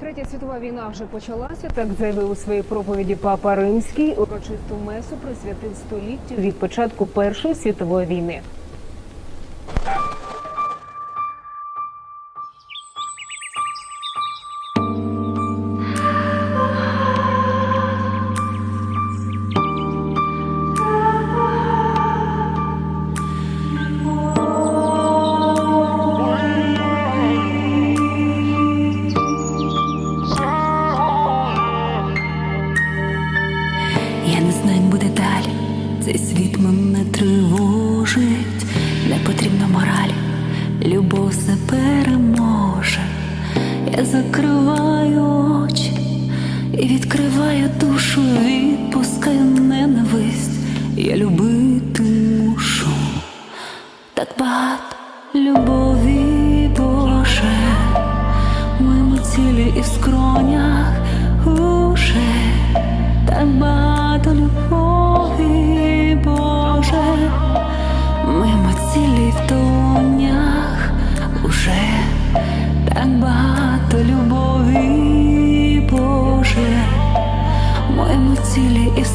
Третя світова війна вже почалася. Так заявив у своїй проповіді Папа Римський. Урочисту месу присвятив століттю від початку Першої світової війни. Я не знаю, як буде далі. Цей світ мене тривожить, не потрібно моралі, любов все переможе. Я закриваю очі і відкриваю душу, відпускаю ненависть. Я любити мушу так багато любові, Боже, моєму цілі і в скронях уже в долонях уже так багато любові, Боже, моєму цілі і в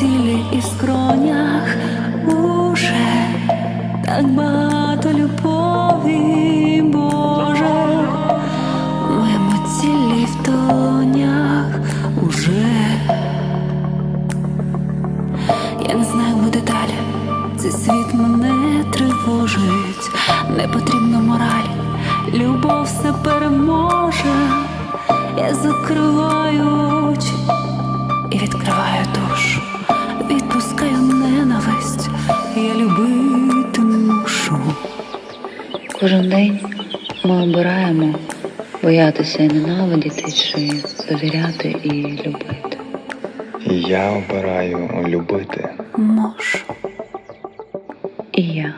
цілі і скронях уже так багато любові, Боже, моєму цілі в долонях уже. Я не знаю, буде далі. Цей світ мене тривожить, не потрібно моралі, любов все переможе. Я закриваю очі Кожен день ми обираємо боятися і ненавидіти, чи довіряти і любити. Я обираю любити. Можу. І я